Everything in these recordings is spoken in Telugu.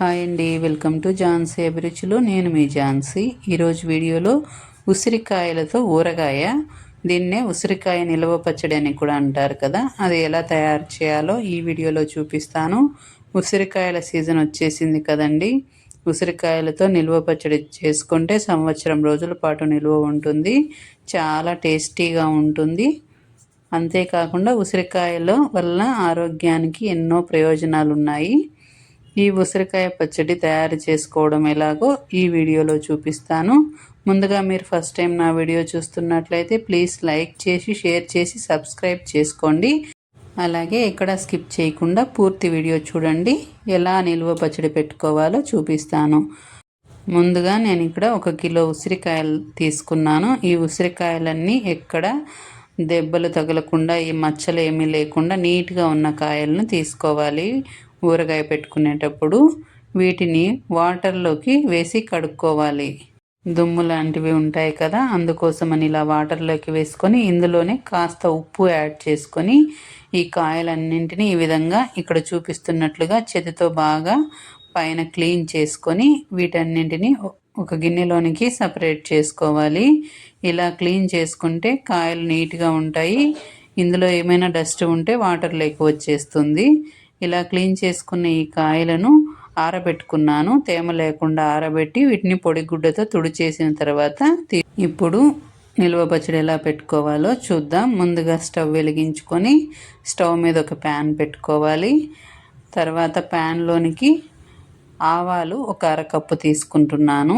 హాయ్ అండి వెల్కమ్ టు ఝాన్సీ అభిరుచులు. నేను మీ ఝాన్సీ. ఈరోజు వీడియోలో ఉసిరికాయలతో ఊరగాయ. దీన్నే ఉసిరికాయ నిల్వ పచ్చడి అని కూడా అంటారు కదా. అది ఎలా తయారు చేయాలో ఈ వీడియోలో చూపిస్తాను. ఉసిరికాయల సీజన్ వచ్చేసింది కదండి. ఉసిరికాయలతో నిల్వ పచ్చడి చేసుకుంటే సంవత్సరం రోజుల పాటు నిల్వ ఉంటుంది. చాలా టేస్టీగా ఉంటుంది. అంతేకాకుండా ఉసిరికాయల వల్ల ఆరోగ్యానికి ఎన్నో ప్రయోజనాలు ఉన్నాయి ఈ ఉసిరికాయ పచ్చడి తయారు చేసుకోవడం ఎలాగో ఈ వీడియోలో చూపిస్తాను. ముందుగా మీరు ఫస్ట్ టైం నా వీడియో చూస్తున్నట్లయితే ప్లీజ్ లైక్ చేసి షేర్ చేసి సబ్స్క్రైబ్ చేసుకోండి. అలాగే ఎక్కడ స్కిప్ చేయకుండా పూర్తి వీడియో చూడండి. ఎలా నిల్వ పచ్చడి పెట్టుకోవాలో చూపిస్తాను. ముందుగా నేను ఇక్కడ ఒక కిలో ఉసిరికాయలు తీసుకున్నాను. ఈ ఉసిరికాయలన్నీ ఎక్కడ దెబ్బలు తగలకుండా ఈ మచ్చలు ఏమీ లేకుండా నీట్గా ఉన్న కాయలను తీసుకోవాలి. ఊరగాయ పెట్టుకునేటప్పుడు వీటిని వాటర్లోకి వేసి కడుక్కోవాలి. దుమ్ము లాంటివి ఉంటాయి కదా అందుకోసమని ఇలా వాటర్లోకి వేసుకొని ఇందులోనే కాస్త ఉప్పు యాడ్ చేసుకొని ఈ కాయలన్నింటినీ ఈ విధంగా ఇక్కడ చూపిస్తున్నట్లుగా చేతితో బాగా పైన క్లీన్ చేసుకొని వీటన్నింటినీ ఒక గిన్నెలోనికి సపరేట్ చేసుకోవాలి. ఇలా క్లీన్ చేసుకుంటే కాయలు నీట్గా ఉంటాయి. ఇందులో ఏమైనా డస్ట్ ఉంటే వాటర్లోకి వచ్చేస్తుంది. ఇలా క్లీన్ చేసుకున్న ఈ కాయలను ఆరబెట్టుకున్నాను. తేమ లేకుండా ఆరబెట్టి వీటిని పొడి గుడ్డతో తుడిచేసిన తర్వాత ఇప్పుడు నిల్వ పచ్చడి ఎలా పెట్టుకోవాలో చూద్దాం. ముందుగా స్టవ్ వెలిగించుకొని స్టవ్ మీద ఒక ప్యాన్ పెట్టుకోవాలి. తర్వాత ప్యాన్లోనికి ఆవాలు ఒక అరకప్పు తీసుకుంటున్నాను.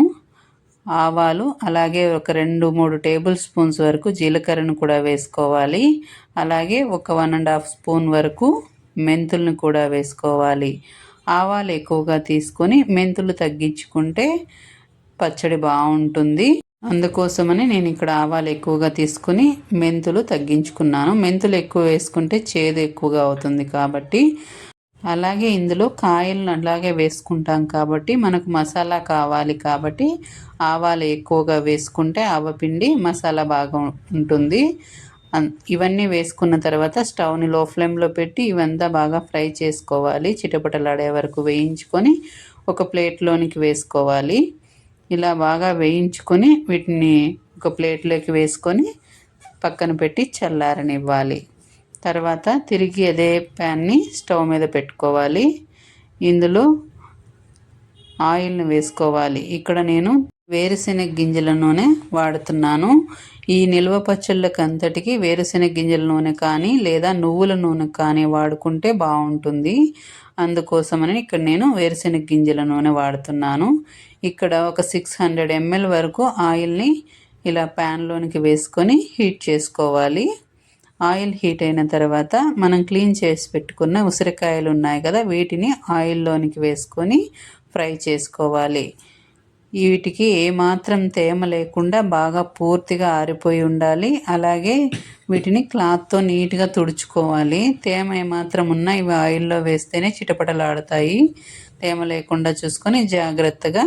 ఆవాలు అలాగే ఒక రెండు మూడు టేబుల్ స్పూన్స్ వరకు జీలకర్రను కూడా వేసుకోవాలి. అలాగే ఒక వన్ అండ్ హాఫ్ స్పూన్ వరకు మెంతులను కూడా వేసుకోవాలి. ఆవాలు ఎక్కువగా తీసుకొని మెంతులు తగ్గించుకుంటే పచ్చడి బాగుంటుంది. అందుకోసమని నేను ఇక్కడ ఆవాలు ఎక్కువగా తీసుకుని మెంతులు తగ్గించుకున్నాను. మెంతులు ఎక్కువ వేసుకుంటే చేదు ఎక్కువగా అవుతుంది కాబట్టి. అలాగే ఇందులో కాయలను అలాగే వేసుకుంటాం కాబట్టి మనకు మసాలా కావాలి కాబట్టి ఆవాలు ఎక్కువగా వేసుకుంటే ఆవపిండి మసాలా బాగా ఉంటుంది ఇవన్నీ వేసుకున్న తర్వాత స్టవ్ని లో ఫ్లేమ్లో పెట్టి ఇవంతా బాగా ఫ్రై చేసుకోవాలి. చిటపటలాడే వరకు వేయించుకొని ఒక ప్లేట్లోనికి వేసుకోవాలి. ఇలా బాగా వేయించుకొని వీటిని ఒక ప్లేట్లోకి వేసుకొని పక్కన పెట్టి చల్లారనివ్వాలి. తర్వాత తిరిగి అదే ప్యాన్ని స్టవ్ మీద పెట్టుకోవాలి. ఇందులో ఆయిల్ని వేసుకోవాలి. ఇక్కడ నేను వేరుశెనగ గింజల నూనె వాడుతున్నాను. ఈ నిల్వ పచ్చళ్ళకి అంతటికి వేరుశెనగ గింజల నూనె కానీ లేదా నువ్వుల నూనె కానీ వాడుకుంటే బాగుంటుంది. అందుకోసమని ఇక్కడ నేను వేరుశెనగ గింజల నూనె వాడుతున్నాను. ఇక్కడ ఒక సిక్స్ హండ్రెడ్ ఎంఎల్ వరకు ఆయిల్ని ఇలా ప్యాన్లోనికి వేసుకొని హీట్ చేసుకోవాలి. ఆయిల్ హీట్ అయిన తర్వాత మనం క్లీన్ చేసి పెట్టుకున్న ఉసిరికాయలు ఉన్నాయి కదా వీటిని ఆయిల్లోనికి వేసుకొని ఫ్రై చేసుకోవాలి. వీటికి ఏమాత్రం తేమ లేకుండా బాగా పూర్తిగా ఆరిపోయి ఉండాలి. అలాగే వీటిని క్లాత్తో నీట్గా తుడుచుకోవాలి. తేమ ఏమాత్రం ఉన్నా ఇవి ఆయిల్లో వేస్తేనే చిటపటలాడతాయి. తేమ లేకుండా చూసుకొని జాగ్రత్తగా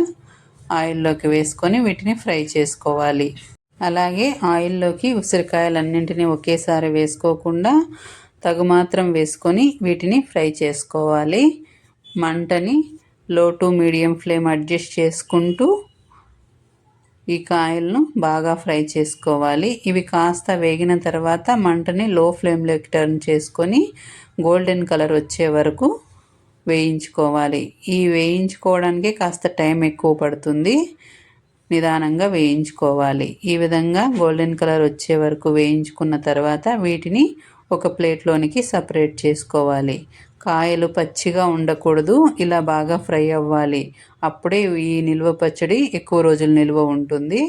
ఆయిల్లోకి వేసుకొని వీటిని ఫ్రై చేసుకోవాలి. అలాగే ఆయిల్లోకి ఉసిరికాయలన్నింటినీ ఒకేసారి వేసుకోకుండా తగు మాత్రం వేసుకొని వీటిని ఫ్రై చేసుకోవాలి. మంటని లో టు మీడియం ఫ్లేమ్ అడ్జస్ట్ చేసుకుంటూ ఈ కాయలను బాగా ఫ్రై చేసుకోవాలి. ఇవి కాస్త వేగిన తర్వాత మంటని లో ఫ్లేమ్లోకి టర్న్ చేసుకొని గోల్డెన్ కలర్ వచ్చే వరకు వేయించుకోవాలి. ఈ వేయించుకోవడానికి కాస్త టైం ఎక్కువ పడుతుంది. నిదానంగా వేయించుకోవాలి. ఈ విధంగా గోల్డెన్ కలర్ వచ్చే వరకు వేయించుకున్న తర్వాత వీటిని ఒక ప్లేట్లోనికి సపరేట్ చేసుకోవాలి. కాయలు పచ్చిగా ఉండకూడదు ఇలా బాగా ఫ్రై అవ్వాలి. అప్పుడే ఈ నిల్వ పచ్చడి ఎక్కువ రోజులు నిల్వ ఉంటుంది.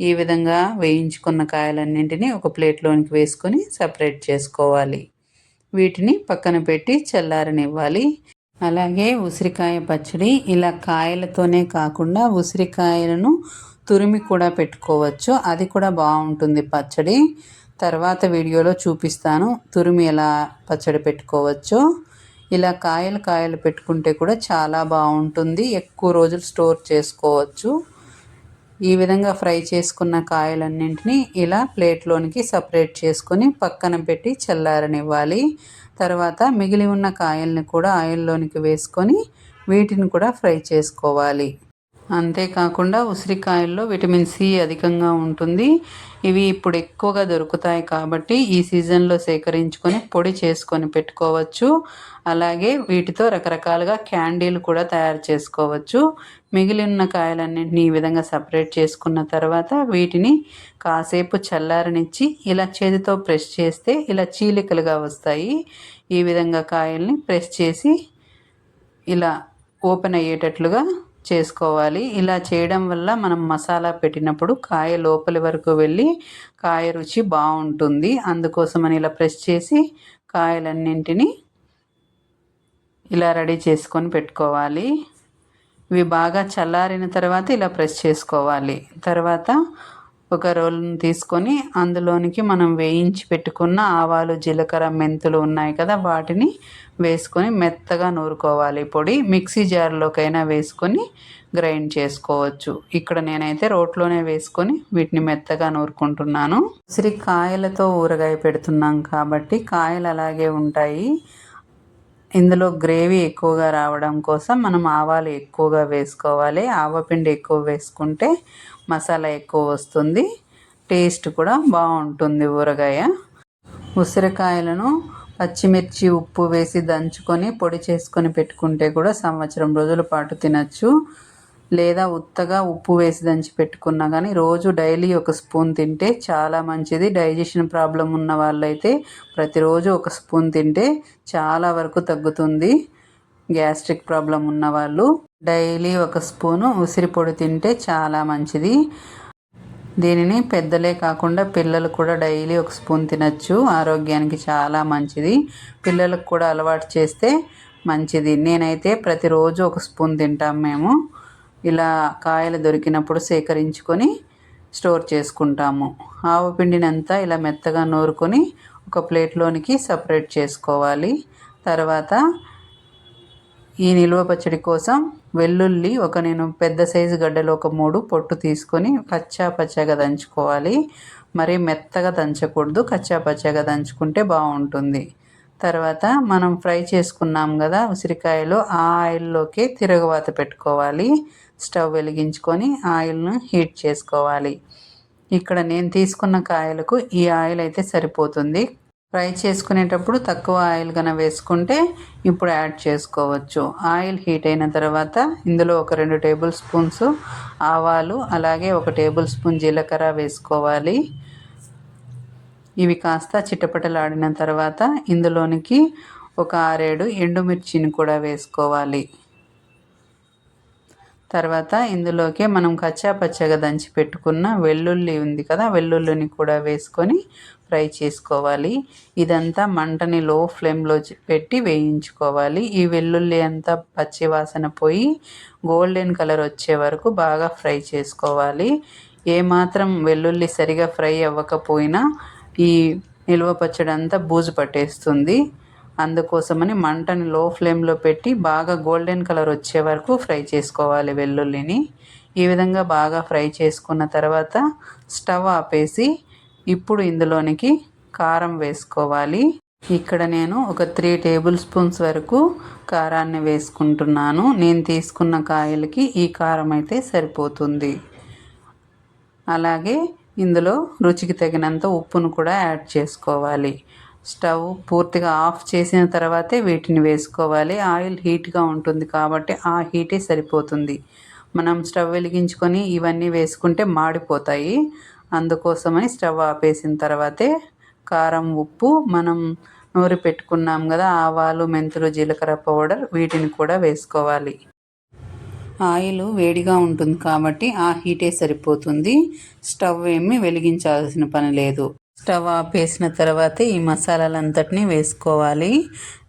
ఈ విధంగా వేయించుకున్న కాయలన్నింటినీ ఒక ప్లేట్లోనికి వేసుకొని సపరేట్ చేసుకోవాలి. వీటిని పక్కన పెట్టి చల్లారనివ్వాలి. అలాగే ఉసిరికాయ పచ్చడి ఇలా కాయలతోనే కాకుండా ఉసిరికాయలను తురిమి కూడా పెట్టుకోవచ్చు. అది కూడా బాగుంటుంది పచ్చడి. తర్వాత వీడియోలో చూపిస్తాను తురిమి ఎలా పచ్చడి పెట్టుకోవచ్చో. ఇలా కాయలు కాయలు పెట్టుకుంటే కూడా చాలా బాగుంటుంది. ఎక్కువ రోజులు స్టోర్ చేసుకోవచ్చు. ఈ విధంగా ఫ్రై చేసుకున్న కాయలన్నింటినీ ఇలా ప్లేట్లోనికి సపరేట్ చేసుకొని పక్కన పెట్టి చల్లారనివ్వాలి. తర్వాత మిగిలి ఉన్న కాయల్ని కూడా ఆయిల్లోనికి వేసుకొని వీటిని కూడా ఫ్రై చేసుకోవాలి. అంతేకాకుండా ఉసిరికాయల్లో విటమిన్ సి అధికంగా ఉంటుంది. ఇవి ఇప్పుడు ఎక్కువగా దొరుకుతాయి కాబట్టి ఈ సీజన్లో సేకరించుకొని పొడి చేసుకొని పెట్టుకోవచ్చు. అలాగే వీటితో రకరకాలుగా క్యాండీలు కూడా తయారు చేసుకోవచ్చు. మిగిలిన కాయలన్నింటినీ ఈ విధంగా సపరేట్ చేసుకున్న తర్వాత వీటిని కాసేపు చల్లారనిచ్చి ఇలా చేతితో ప్రెస్ చేస్తే ఇలా చీలికలుగా వస్తాయి. ఈ విధంగా కాయల్ని ప్రెస్ చేసి ఇలా ఓపెన్ అయ్యేటట్లుగా చేసుకోవాలి. ఇలా చేయడం వల్ల మనం మసాలా పెట్టినప్పుడు కాయ లోపలి వరకు వెళ్ళి కాయ రుచి బాగుంటుంది. అందుకోసమని ఇలా ప్రెస్ చేసి కాయలన్నింటినీ ఇలా రెడీ చేసుకొని పెట్టుకోవాలి. ఇవి బాగా చల్లారిన తర్వాత ఇలా ప్రెస్ చేసుకోవాలి. తర్వాత ఒక రోల్ని తీసుకొని అందులోనికి మనం వేయించి పెట్టుకున్న ఆవాలు జీలకర్ర మెంతులు ఉన్నాయి కదా వాటిని వేసుకొని మెత్తగా నూరుకోవాలి. పొడి మిక్సీ జార్లోకైనా వేసుకొని గ్రైండ్ చేసుకోవచ్చు. ఇక్కడ నేనైతే రోట్లోనే వేసుకొని వీటిని మెత్తగా నూరుకుంటున్నాను. ఉసిరి కాయలతో ఊరగాయ పెడుతున్నాం కాబట్టి కాయలు అలాగే ఉంటాయి. ఇందులో గ్రేవీ ఎక్కువగా రావడం కోసం మనం ఆవాలు ఎక్కువగా వేసుకోవాలి. ఆవపిండి ఎక్కువ వేసుకుంటే మసాలా ఎక్కువ వస్తుంది. టేస్ట్ కూడా బాగుంటుంది ఊరగాయ. ఉసిరికాయలను పచ్చిమిర్చి ఉప్పు వేసి దంచుకొని పొడి చేసుకొని పెట్టుకుంటే కూడా సంవత్సరం రోజుల పాటు తినచ్చు. లేదా ఉత్తగా ఉప్పు వేసి దంచి పెట్టుకున్నా కానీ రోజు డైలీ ఒక స్పూన్ తింటే చాలా మంచిది. డైజెషన్ ప్రాబ్లం ఉన్న వాళ్ళైతే ప్రతిరోజు ఒక స్పూన్ తింటే చాలా వరకు తగ్గుతుంది. గ్యాస్ట్రిక్ ప్రాబ్లం ఉన్నవాళ్ళు డైలీ ఒక స్పూను ఉసిరి పొడి తింటే చాలా మంచిది. దీనిని పెద్దలే కాకుండా పిల్లలు కూడా డైలీ ఒక స్పూన్ తినచ్చు. ఆరోగ్యానికి చాలా మంచిది. పిల్లలకు కూడా అలవాటు చేస్తే మంచిది. నేనైతే ప్రతిరోజు ఒక స్పూన్ తింటాం మేము. ఇలా కాయలు దొరికినప్పుడు సేకరించుకొని స్టోర్ చేసుకుంటాము. ఆవు పిండిని అంతా ఇలా మెత్తగా నూరుకొని ఒక ప్లేట్లోనికి సపరేట్ చేసుకోవాలి. తర్వాత ఈ నిల్వ పచ్చడి కోసం వెల్లుల్లి ఒక నేను పెద్ద సైజు గడ్డలు ఒక మూడు పొట్టు తీసుకొని కచ్చా పచ్చగా దంచుకోవాలి. మరి మెత్తగా దంచకూడదు. కచ్చా పచ్చగా దంచుకుంటే బాగుంటుంది. తర్వాత మనం ఫ్రై చేసుకున్నాం కదా ఉసిరికాయలు ఆ ఆయిల్లోకి తిరగవాత పెట్టుకోవాలి. స్టవ్ వెలిగించుకొని ఆయిల్ను హీట్ చేసుకోవాలి. ఇక్కడ నేను తీసుకున్న కాయలకు ఈ ఆయిల్ అయితే సరిపోతుంది. ఫ్రై చేసుకునేటప్పుడు తక్కువ ఆయిల్ కన వేసుకుంటే ఇప్పుడు యాడ్ చేసుకోవచ్చు. ఆయిల్ హీట్ అయిన తర్వాత ఇందులో ఒక రెండు టేబుల్ స్పూన్స్ ఆవాలు అలాగే ఒక టేబుల్ స్పూన్ జీలకర్ర వేసుకోవాలి. ఇవి కాస్త చిటపటలాడిన తర్వాత ఇందులోనికి ఒక ఆరేడు ఎండుమిర్చిని కూడా వేసుకోవాలి. తర్వాత ఇందులోకి మనం కచ్చా పచ్చగా దంచి పెట్టుకున్న వెల్లుల్లి ఉంది కదా వెల్లుల్లిని కూడా వేసుకొని ఫ్రై చేసుకోవాలి. ఇదంతా మంటని లో ఫ్లేమ్లో పెట్టి వేయించుకోవాలి. ఈ వెల్లుల్లి అంతా పచ్చి వాసన పోయి గోల్డెన్ కలర్ వచ్చే వరకు బాగా ఫ్రై చేసుకోవాలి. ఏమాత్రం వెల్లుల్లి సరిగా ఫ్రై అవ్వకపోయినా ఈ నిల్వ పచ్చడి అంతా బూజు పట్టేస్తుంది. అందుకోసమని మంటని లో ఫ్లేమ్లో పెట్టి బాగా గోల్డెన్ కలర్ వచ్చే వరకు ఫ్రై చేసుకోవాలి వెల్లుల్లిని. ఈ విధంగా బాగా ఫ్రై చేసుకున్న తర్వాత స్టవ్ ఆపేసి ఇప్పుడు ఇందులోనికి కారం వేసుకోవాలి. ఇక్కడ నేను ఒక త్రీ టేబుల్ స్పూన్స్ వరకు కారాన్ని వేసుకుంటున్నాను. నేను తీసుకున్న కాయలకి ఈ కారం అయితే సరిపోతుంది. అలాగే ఇందులో రుచికి తగినంత ఉప్పును కూడా యాడ్ చేసుకోవాలి. స్టవ్ పూర్తిగా ఆఫ్ చేసిన తర్వాతే వీటిని వేసుకోవాలి. ఆయిల్ హీట్గా ఉంటుంది కాబట్టి ఆ హీటే సరిపోతుంది. మనం స్టవ్ వెలిగించుకొని ఇవన్నీ వేసుకుంటే మాడిపోతాయి. అందుకోసమని స్టవ్ ఆపేసిన తర్వాతే కారం ఉప్పు మనం నూరి పెట్టుకున్నాం కదా ఆవాలు మెంతులు జీలకర్ర పౌడర్ వీటిని కూడా వేసుకోవాలి. ఆయిల్ వేడిగా ఉంటుంది కాబట్టి ఆ హీటే సరిపోతుంది. స్టవ్ ఏమి వెలిగించాల్సిన పని లేదు. స్టవ్ ఆపేసిన తర్వాత ఈ మసాలాలంతటిని వేసుకోవాలి.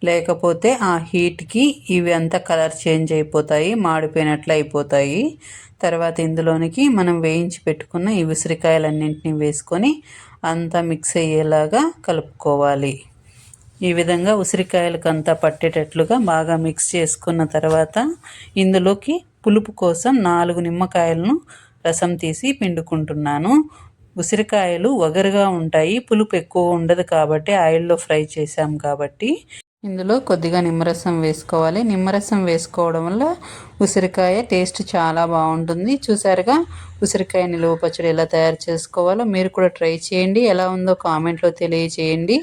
లేకపోతే ఆ హీట్కి ఇవి అంతా కలర్ చేంజ్ అయిపోతాయి మాడిపోయినట్లు అయిపోతాయి. తర్వాత ఇందులోనికి మనం వేయించి పెట్టుకున్న ఈ ఉసిరికాయలన్నింటినీ వేసుకొని అంతా మిక్స్ అయ్యేలాగా కలుపుకోవాలి. ఈ విధంగా ఉసిరికాయలకు అంతా పట్టేటట్లుగా బాగా మిక్స్ చేసుకున్న తర్వాత ఇందులోకి పులుపు కోసం నాలుగు నిమ్మకాయలను రసం తీసి పిండుకుంటున్నాను. ఉసిరికాయలు వగరుగా ఉంటాయి పులుపు ఎక్కువ ఉండదు కాబట్టి ఆయిల్లో ఫ్రై చేసాం కాబట్టి ఇందులో కొద్దిగా నిమ్మరసం వేసుకోవాలి. నిమ్మరసం వేసుకోవడం వల్ల ఉసిరికాయ టేస్ట్ చాలా బాగుంటుంది. చూసారుగా ఉసిరికాయ నిలువ పచ్చడి ఎలా తయారు చేసుకోవాలో మీరు కూడా ట్రై చేయండి. ఎలా ఉందో కామెంట్లో తెలియచేయండి